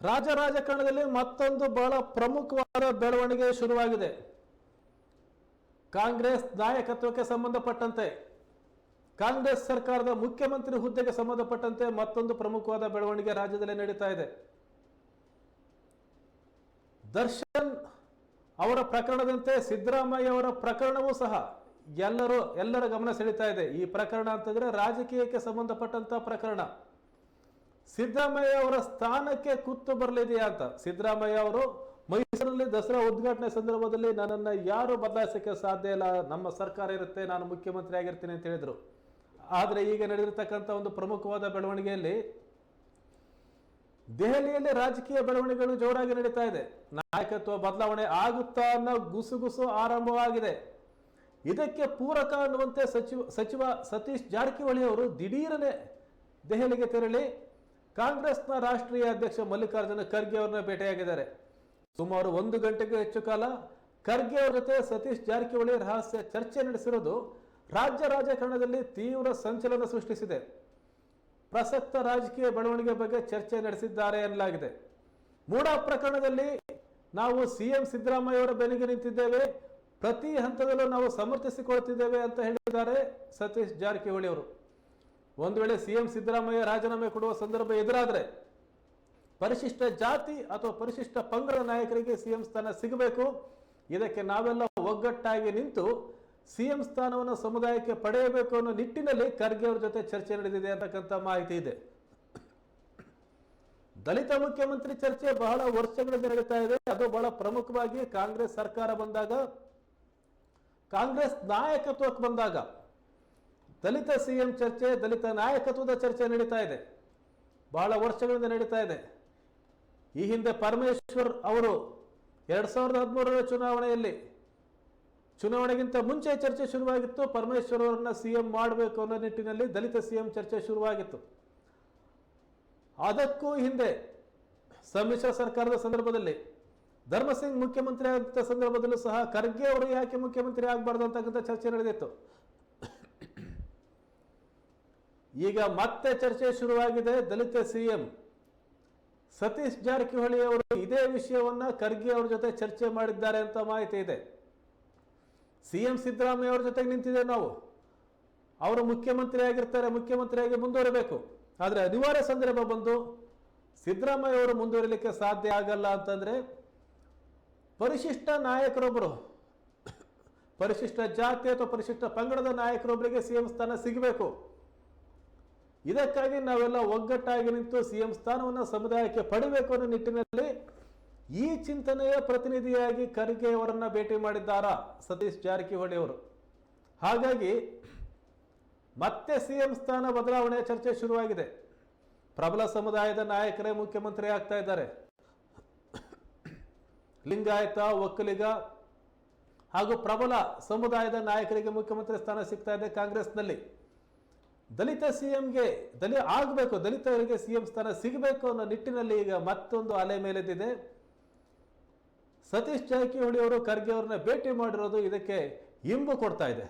ರಾಜ ರಾಜಕಾರಣದಲ್ಲಿ ಮತ್ತೊಂದು ಬಹಳ ಪ್ರಮುಖವಾದ ಬೆಳವಣಿಗೆ ಶುರುವಾಗಿದೆ. ಕಾಂಗ್ರೆಸ್ ನಾಯಕತ್ವಕ್ಕೆ ಸಂಬಂಧಪಟ್ಟಂತೆ, ಕಾಂಗ್ರೆಸ್ ಸರ್ಕಾರದ ಮುಖ್ಯಮಂತ್ರಿ ಹುದ್ದೆಗೆ ಸಂಬಂಧಪಟ್ಟಂತೆ ಮತ್ತೊಂದು ಪ್ರಮುಖವಾದ ಬೆಳವಣಿಗೆ ರಾಜ್ಯದಲ್ಲಿ ನಡೀತಾ ಇದೆ. ದರ್ಶನ್ ಅವರ ಪ್ರಕರಣದಂತೆ ಸಿದ್ದರಾಮಯ್ಯ ಅವರ ಪ್ರಕರಣವೂ ಸಹ ಎಲ್ಲರೂ ಎಲ್ಲರ ಗಮನ ಸೆಳೀತಾ ಇದೆ. ಈ ಪ್ರಕರಣ ಅಂತಂದ್ರೆ ರಾಜಕೀಯಕ್ಕೆ ಸಂಬಂಧಪಟ್ಟಂತ ಪ್ರಕರಣ. ಸಿದ್ದರಾಮಯ್ಯ ಅವರ ಸ್ಥಾನಕ್ಕೆ ಕುತ್ತು ಬರಲಿದೆಯಾ ಅಂತ. ಸಿದ್ದರಾಮಯ್ಯ ಅವರು ಮೈಸೂರಲ್ಲಿ ದಸರಾ ಉದ್ಘಾಟನೆ ಸಂದರ್ಭದಲ್ಲಿ ನನ್ನನ್ನು ಯಾರು ಬದಲಾಯಿಸೋಕ್ಕೆ ಸಾಧ್ಯ ಇಲ್ಲ, ನಮ್ಮ ಸರ್ಕಾರ ಇರುತ್ತೆ, ನಾನು ಮುಖ್ಯಮಂತ್ರಿ ಆಗಿರ್ತೀನಿ ಅಂತ ಹೇಳಿದರು. ಆದರೆ ಈಗ ನಡೆದಿರ್ತಕ್ಕಂಥ ಒಂದು ಪ್ರಮುಖವಾದ ಬೆಳವಣಿಗೆಯಲ್ಲಿ ದೆಹಲಿಯಲ್ಲಿ ರಾಜಕೀಯ ಬೆಳವಣಿಗೆಗಳು ಜೋರಾಗಿ ನಡೀತಾ ಇದೆ. ನಾಯಕತ್ವ ಬದಲಾವಣೆ ಆಗುತ್ತಾ ಅನ್ನೋ ಗುಸುಗುಸು ಆರಂಭವಾಗಿದೆ. ಇದಕ್ಕೆ ಪೂರಕ ಅನ್ನುವಂತೆ ಸಚಿವ ಸಚಿವ ಸತೀಶ್ ಜಾರಕಿಹೊಳಿ ಅವರು ದಿಢೀರನೆ ದೆಹಲಿಗೆ ತೆರಳಿ ಕಾಂಗ್ರೆಸ್ನ ರಾಷ್ಟ್ರೀಯ ಅಧ್ಯಕ್ಷ ಮಲ್ಲಿಕಾರ್ಜುನ ಖರ್ಗೆ ಅವರನ್ನ ಭೇಟಿಯಾಗಿದ್ದಾರೆ. ಸುಮಾರು ಒಂದು ಗಂಟೆಗೂ ಹೆಚ್ಚು ಕಾಲ ಖರ್ಗೆ ಅವರ ಜೊತೆ ಸತೀಶ್ ಜಾರಕಿಹೊಳಿ ರಹಸ್ಯ ಚರ್ಚೆ ನಡೆಸಿರುವುದು ರಾಜ್ಯ ರಾಜಕಾರಣದಲ್ಲಿ ತೀವ್ರ ಸಂಚಲನ ಸೃಷ್ಟಿಸಿದೆ. ಪ್ರಸಕ್ತ ರಾಜಕೀಯ ಬೆಳವಣಿಗೆ ಬಗ್ಗೆ ಚರ್ಚೆ ನಡೆಸಿದ್ದಾರೆ ಎನ್ನಲಾಗಿದೆ. ಮೂಡಾ ಪ್ರಕರಣದಲ್ಲಿ ನಾವು ಸಿಎಂ ಸಿದ್ದರಾಮಯ್ಯ ಅವರ ಬೆನ್ನಿಗೆ ನಿಂತಿದ್ದೇವೆ. ಪ್ರತಿ ಹಂತದಲ್ಲೂ ನಾವು ಸಮರ್ಥಿಸಿಕೊಳ್ತಿದ್ದೇವೆ ಅಂತ ಹೇಳಿದ್ದಾರೆ ಸತೀಶ್ ಜಾರಕಿಹೊಳಿ ಅವರು. ಒಂದು ವೇಳೆ ಸಿಎಂ ಸಿದ್ದರಾಮಯ್ಯ ರಾಜೀನಾಮೆ ಕೊಡುವ ಸಂದರ್ಭ ಎದುರಾದರೆ ಪರಿಶಿಷ್ಟ ಜಾತಿ ಅಥವಾ ಪರಿಶಿಷ್ಟ ಪಂಗಡ ನಾಯಕರಿಗೆ ಸಿಎಂ ಸ್ಥಾನ ಸಿಗಬೇಕು. ಇದಕ್ಕೆ ನಾವೆಲ್ಲ ಒಗ್ಗಟ್ಟಾಗಿ ನಿಂತು ಸಿಎಂ ಸ್ಥಾನವನ್ನು ಸಮುದಾಯಕ್ಕೆ ಪಡೆಯಬೇಕು ಅನ್ನೋ ನಿಟ್ಟಿನಲ್ಲಿ ಖರ್ಗೆ ಅವರ ಜೊತೆ ಚರ್ಚೆ ನಡೆದಿದೆ ಅಂತಕ್ಕಂಥ ಮಾಹಿತಿ ಇದೆ. ದಲಿತ ಮುಖ್ಯಮಂತ್ರಿ ಚರ್ಚೆ ಬಹಳ ವರ್ಷಗಳಿಂದ ನಡೀತಾ ಇದೆ. ಅದು ಬಹಳ ಪ್ರಮುಖವಾಗಿ ಕಾಂಗ್ರೆಸ್ ಸರ್ಕಾರ ಬಂದಾಗ, ಕಾಂಗ್ರೆಸ್ ನಾಯಕತ್ವಕ್ಕೆ ಬಂದಾಗ ದಲಿತ ಸಿಎಂ ಚರ್ಚೆ, ದಲಿತ ನಾಯಕತ್ವದ ಚರ್ಚೆ ನಡೀತಾ ಇದೆ. ಬಹಳ ವರ್ಷಗಳಿಂದ ನಡೀತಾ ಇದೆ. ಈ ಹಿಂದೆ ಪರಮೇಶ್ವರ್ ಅವರು ಎರಡ್ ಸಾವಿರದ ಹದಿಮೂರರ ಚುನಾವಣೆಯಲ್ಲಿ, ಚುನಾವಣೆಗಿಂತ ಮುಂಚೆ ಚರ್ಚೆ ಶುರುವಾಗಿತ್ತು. ಪರಮೇಶ್ವರ್ ಅವರನ್ನ ಸಿಎಂ ಮಾಡಬೇಕು ಅನ್ನೋ ನಿಟ್ಟಿನಲ್ಲಿ ದಲಿತ ಸಿಎಂ ಚರ್ಚೆ ಶುರುವಾಗಿತ್ತು. ಅದಕ್ಕೂ ಹಿಂದೆ ಸಮ್ಮಿಶ್ರ ಸರ್ಕಾರದ ಸಂದರ್ಭದಲ್ಲಿ, ಧರ್ಮಸಿಂಗ್ ಮುಖ್ಯಮಂತ್ರಿ ಆಗಿದ್ದ ಸಂದರ್ಭದಲ್ಲೂ ಸಹ ಖರ್ಗೆ ಅವರು ಯಾಕೆ ಮುಖ್ಯಮಂತ್ರಿ ಆಗಬಾರ್ದು ಅಂತಕ್ಕಂಥ ಚರ್ಚೆ ನಡೆದಿತ್ತು. ಈಗ ಮತ್ತೆ ಚರ್ಚೆ ಶುರುವಾಗಿದೆ ದಲಿತ ಸಿಎಂ. ಸತೀಶ್ ಜಾರಕಿಹೊಳಿ ಅವರು ಇದೇ ವಿಷಯವನ್ನ ಖರ್ಗೆ ಅವ್ರ ಜೊತೆ ಚರ್ಚೆ ಮಾಡಿದ್ದಾರೆ ಅಂತ ಮಾಹಿತಿ ಇದೆ. ಸಿಎಂ ಸಿದ್ದರಾಮಯ್ಯ ಅವ್ರ ಜೊತೆಗೆ ನಿಂತಿದೆ ನಾವು. ಅವರು ಮುಖ್ಯಮಂತ್ರಿ ಆಗಿರ್ತಾರೆ, ಮುಖ್ಯಮಂತ್ರಿಯಾಗಿ ಮುಂದುವರಬೇಕು. ಆದರೆ ಅನಿವಾರ್ಯ ಸಂದರ್ಭ ಬಂದು ಸಿದ್ದರಾಮಯ್ಯ ಅವರು ಮುಂದುವರಿಲಿಕ್ಕೆ ಸಾಧ್ಯ ಆಗಲ್ಲ ಅಂತಂದ್ರೆ ಪರಿಶಿಷ್ಟ ನಾಯಕರೊಬ್ಬರು ಪರಿಶಿಷ್ಟ ಜಾತಿ ಅಥವಾ ಪರಿಶಿಷ್ಟ ಪಂಗಡದ ನಾಯಕರೊಬ್ಬರಿಗೆ ಸಿಎಂ ಸ್ಥಾನ ಸಿಗಬೇಕು. ಇದಕ್ಕಾಗಿ ನಾವೆಲ್ಲ ಒಗ್ಗಟ್ಟಾಗಿ ನಿಂತು ಸಿಎಂ ಸ್ಥಾನವನ್ನು ಸಮುದಾಯಕ್ಕೆ ಪಡಿಬೇಕು ಅನ್ನೋ ನಿಟ್ಟಿನಲ್ಲಿ ಈ ಚಿಂತನೆಯ ಪ್ರತಿನಿಧಿಯಾಗಿ ಖರ್ಗೆ ಅವರನ್ನ ಭೇಟಿ ಮಾಡಿದ್ದಾರಾ ಸತೀಶ್ ಜಾರಕಿಹೊಳಿ ಅವರು. ಹಾಗಾಗಿ ಮತ್ತೆ ಸಿಎಂ ಸ್ಥಾನ ಬದಲಾವಣೆಯ ಚರ್ಚೆ ಶುರುವಾಗಿದೆ. ಪ್ರಬಲ ಸಮುದಾಯದ ನಾಯಕರೇ ಮುಖ್ಯಮಂತ್ರಿ ಆಗ್ತಾ ಇದ್ದಾರೆ. ಲಿಂಗಾಯತ, ಒಕ್ಕಲಿಗ ಹಾಗೂ ಪ್ರಬಲ ಸಮುದಾಯದ ನಾಯಕರಿಗೆ ಮುಖ್ಯಮಂತ್ರಿ ಸ್ಥಾನ ಸಿಗ್ತಾ ಇದೆ ಕಾಂಗ್ರೆಸ್ನಲ್ಲಿ. ದಲಿತ ಸಿಎಂಗೆ ದಲಿ ಆಗಬೇಕು, ದಲಿತರಿಗೆ ಸಿಎಂ ಸ್ಥಾನ ಸಿಗಬೇಕು ಅನ್ನೋ ನಿಟ್ಟಿನಲ್ಲಿ ಈಗ ಮತ್ತೊಂದು ಅಲೆ ಮೇಲೆದ್ದಿದೆ. ಸತೀಶ್ ಜಾರಕಿಹೊಳಿ ಅವರು ಖರ್ಗೆ ಅವ್ರನ್ನ ಭೇಟಿ ಮಾಡಿರೋದು ಇದಕ್ಕೆ ಇಂಬು ಕೊಡ್ತಾ ಇದೆ.